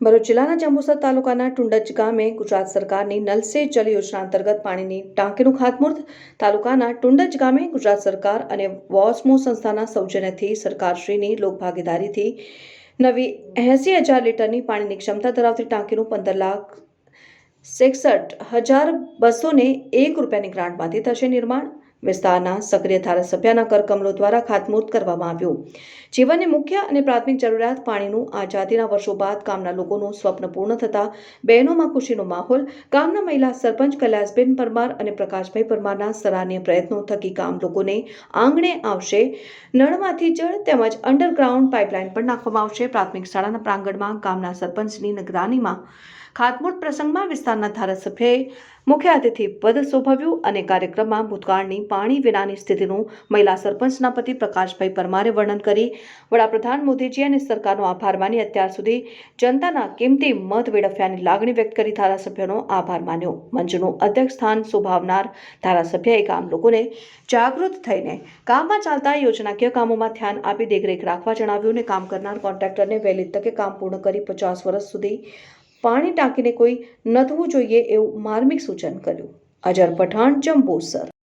ભરૂચ જિલ્લાના જંબુસર તાલુકાના ટુંડજ ગામે ગુજરાત સરકારની નલ સે જલ યોજના અંતર્ગત પાણીની ટાંકીનું ખાતમુહૂર્ત તાલુકાના ટુંડજ ગામે ગુજરાત સરકાર અને વોસ્મો સંસ્થાના સૌજન્યથી સરકારશ્રીની લોકભાગીદારીથી નવી એંસી હજાર લીટરની પાણીની ક્ષમતા ધરાવતી ટાંકીનું પંદર લાખ સેકસઠ હજાર બસોને એક રૂપિયાની ગ્રાન્ટમાંથી થશે નિર્માણ. વિસ્તારના સક્રિય ધારાસભ્યના કરકમલો દ્વારા ખાતમુહૂર્ત કરવામાં આવ્યું. જીવનની મુખ્ય અને પ્રાથમિક જરૂરિયાત પાણીનું. આઝાદીના વર્ષો બાદ ગામના લોકોનું સ્વપ્ન પૂર્ણ થતા, બહેનોમાં ખુશીનો માહોલ, ગામના મહિલા સરપંચ કૈલાસબેન પરમાર અને પ્રકાશભાઈ પરમારના સરાહનીય પ્રયત્નો થકી ગામ લોકોને આંગણે આવશે. નળમાંથી જળ તેમજ અંડરગ્રાઉન્ડ પાઇપલાઇન પણ નાખવામાં આવશે. પ્રાથમિક શાળાના પ્રાંગણમાં ગામના સરપંચની નિગરાનીમાં ખાતમુહૂર્ત પ્રસંગમાં વિસ્તારના ધારાસભ્યએ મુખ્ય અતિથિ પદ શોભવ્યું અને કાર્યક્રમમાં ભૂતકાળની પાણી વિનાની સ્થિતિનું મહિલા સરપંચના પતિ પ્રકાશભાઈ પરમારે વર્ણન કરી. વડાપ્રધાન મોદીજી અને સરકારનો આભાર માની અત્યાર સુધી જનતાના કિંમતી મત વેડફ્યાની લાગણી વ્યક્ત કરી ધારાસભ્યનો આભાર માન્યો. મંચનું અધ્યક્ષ સ્થાન શોભાવનાર ધારાસભ્યએ ગામ લોકોને જાગૃત થઈને કામમાં ચાલતા યોજનાકીય કામોમાં ધ્યાન આપી દેખરેખ રાખવા જણાવ્યું અને કામ કરનાર કોન્ટ્રાક્ટરને વહેલી તકે કામ પૂર્ણ કરી પચાસ વર્ષ સુધી પાણી ટાંકીને કોઈ નથવું જોઈએ એવું માર્મિક સૂચન કર્યું. અજર પઠાણ જંબુસર.